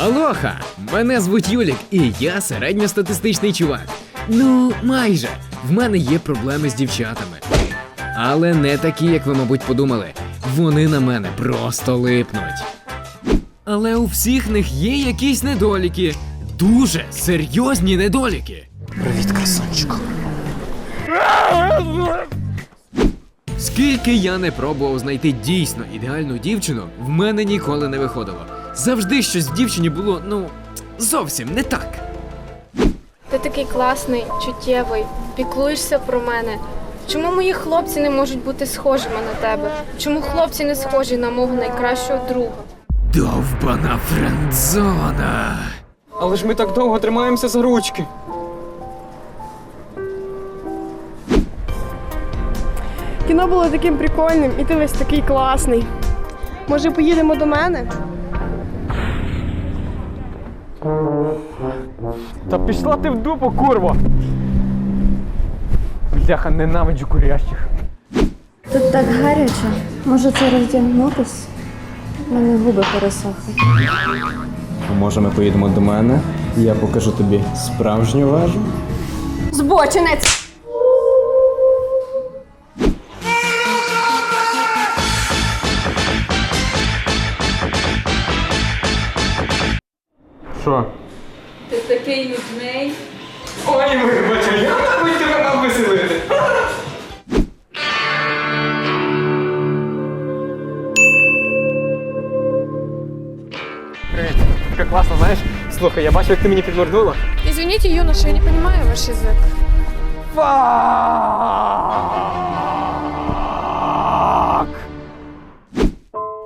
Алоха! Мене звуть Юлік, і я середньостатистичний чувак. Ну, майже. В мене є проблеми з дівчатами. Але не такі, як ви, мабуть, подумали. Вони на мене просто липнуть. Але у всіх них є якісь недоліки. Дуже серйозні недоліки. Привіт, красунчику. Скільки я не пробував знайти дійсно ідеальну дівчину, в мене ніколи не виходило. Завжди щось в дівчині було, ну, зовсім не так. Ти такий класний, чуттєвий, піклуєшся про мене. Чому мої хлопці не можуть бути схожими на тебе? Чому хлопці не схожі на мого найкращого друга? Довбана френдзона. Але ж ми так довго тримаємося за ручки. Кіно було таким прикольним, і ти весь такий класний. Може, поїдемо до мене? Та пішла ти в дупу, курва! Бляха, ненавиджу курящих. Тут так гаряче. Може це роздягнутись? У мене губи пересохли. Може, ми поїдемо до мене, я покажу тобі справжню вежу. Збочинець! Що? Ти такий нудний. Ой, вибачте, я мабуть тебе мав веселити. Привіт, така класна, знаєш? Слухай, я бачу, як ти мені підвернула. Извините, юноша, я не понимаю ваш язык. Фак!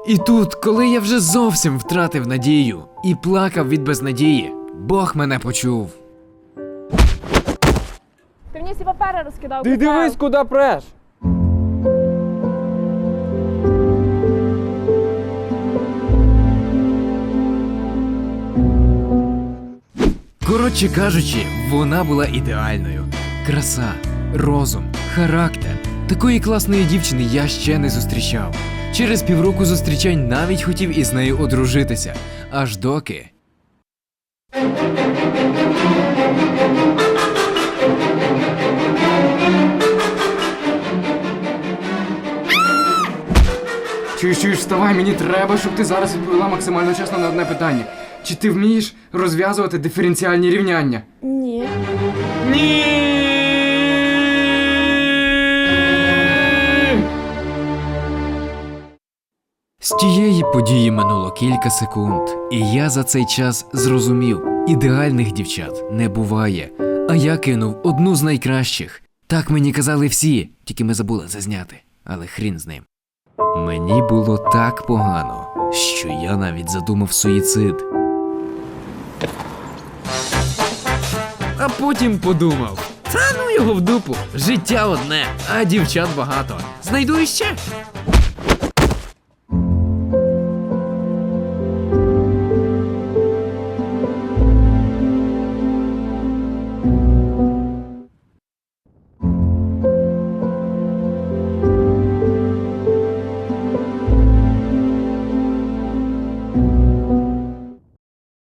І тут, коли я вже зовсім втратив надію і плакав від безнадії, Бог мене почув. Ти мені всі папери розкидав. Ти дивись, куди преш! Коротше кажучи, вона була ідеальною. Краса, розум, характер. Такої класної дівчини я ще не зустрічав. Через півроку зустрічань навіть хотів із нею одружитися, аж доки. Чуєш, чуєш, вставай, мені треба, щоб ти зараз відповіла максимально чесно на одне питання. Чи ти вмієш розв'язувати диференціальні рівняння? Ні. Ні! Тієї події минуло кілька секунд, і я за цей час зрозумів: ідеальних дівчат не буває. А я кинув одну з найкращих. Так мені казали всі, тільки ми забули зазняти. Але хрін з ним. Мені було так погано, що я навіть задумав суїцид. А потім подумав: та ну його в дупу, життя одне, а дівчат багато. Знайду іще.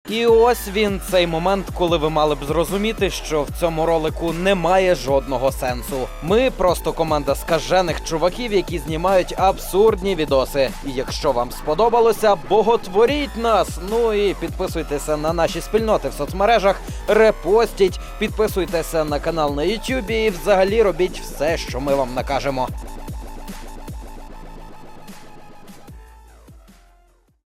І ось він цей момент, коли ви мали б зрозуміти, що в цьому ролику немає жодного сенсу. Ми просто команда скажених чуваків, які знімають абсурдні відоси. І якщо вам сподобалося, боготворіть нас. Ну і підписуйтеся на наші спільноти в соцмережах, репостіть, підписуйтеся на канал на YouTube і взагалі робіть все, що ми вам накажемо.